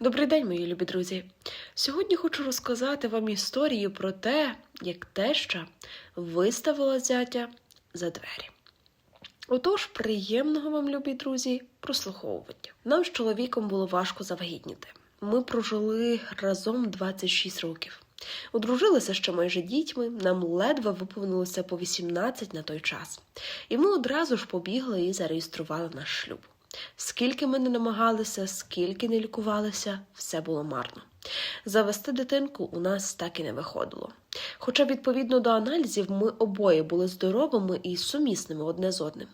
Добрий день, мої любі друзі. Сьогодні хочу розказати вам історію про те, як теща виставила зятя за двері. Отож, приємного вам, любі друзі, прослуховування. Нам з чоловіком було важко завагітніти. Ми прожили разом 26 років. Одружилися ще майже дітьми, нам ледве виповнилося по 18 на той час. І ми одразу ж побігли і зареєстрували наш шлюб. Скільки ми не намагалися, скільки не лікувалися, все було марно. Завести дитинку у нас так і не виходило. Хоча, відповідно до аналізів, ми обоє були здоровими і сумісними одне з одним.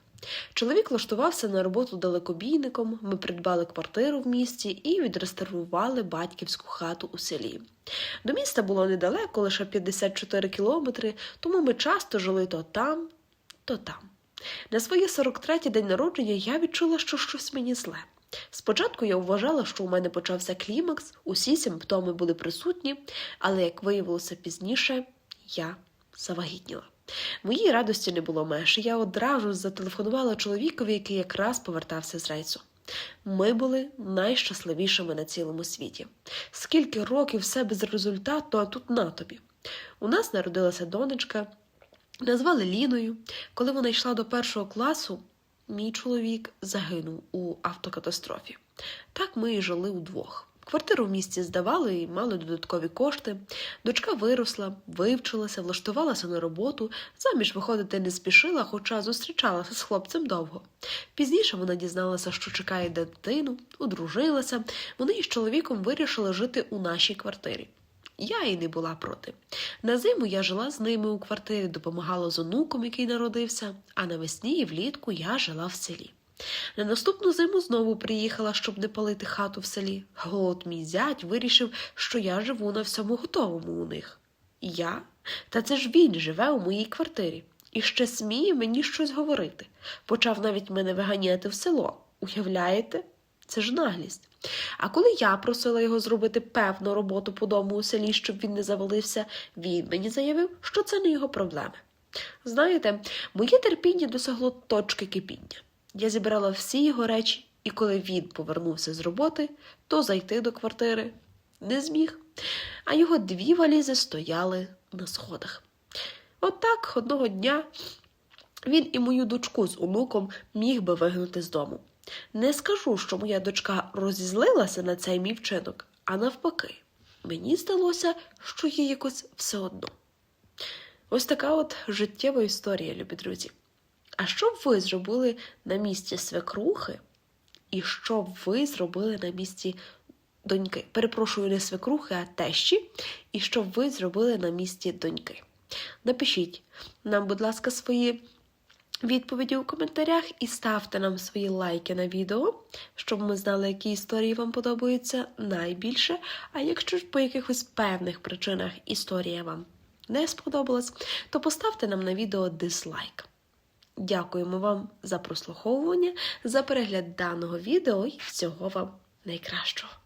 Чоловік влаштувався на роботу далекобійником, ми придбали квартиру в місті і відреставрували батьківську хату у селі. До міста було недалеко, лише 54 кілометри, тому ми часто жили то там, то там. На своє 43-й день народження я відчула, що щось мені зле. Спочатку я вважала, що у мене почався клімакс, усі симптоми були присутні, але, як виявилося пізніше, я завагітніла. Моїй радості не було меж. Я одразу зателефонувала чоловікові, який якраз повертався з рейсу. Ми були найщасливішими на цілому світі. Скільки років все без результату, а тут на тобі. У нас народилася донечка, назвали Ліною. Коли вона йшла до першого класу, мій чоловік загинув у автокатастрофі. Так ми і жили удвох. Квартиру в місті здавали і мали додаткові кошти. Дочка виросла, вивчилася, влаштувалася на роботу, заміж виходити не спішила, хоча зустрічалася з хлопцем довго. Пізніше вона дізналася, що чекає дитину, одружилася. Вони із чоловіком вирішили жити у нашій квартирі. Я і не була проти. На зиму я жила з ними у квартирі, допомагала з онуком, який народився, а навесні і влітку я жила в селі. На наступну зиму знову приїхала, щоб не палити хату в селі. От мій зять вирішив, що я живу на всьому готовому у них. Я? Та це ж він живе у моїй квартирі. І ще сміє мені щось говорити. Почав навіть мене виганяти в село. Уявляєте? Це ж наглість. А коли я просила його зробити певну роботу по дому у селі, щоб він не завалився, він мені заявив, що це не його проблеми. Знаєте, моє терпіння досягло точки кипіння. Я зібрала всі його речі, і коли він повернувся з роботи, то зайти до квартири не зміг, а його дві валізи стояли на сходах. Отак одного дня він і мою дочку з онуком міг би вигнати з дому. Не скажу, що моя дочка розізлилася на цей мій вчинок, а навпаки, мені здалося, що їй якось все одно. Ось така от життєва історія, любі друзі. А що б ви зробили на місці свекрухи? І що б ви зробили на місці доньки? Перепрошую, не свекрухи, а тещі. І що б ви зробили на місці доньки? Напишіть нам, будь ласка, свої відповіді у коментарях і ставте нам свої лайки на відео, щоб ми знали, які історії вам подобаються найбільше. А якщо ж по якихось певних причинах історія вам не сподобалась, то поставте нам на відео дизлайк. Дякуємо вам за прослуховування, за перегляд даного відео і всього вам найкращого.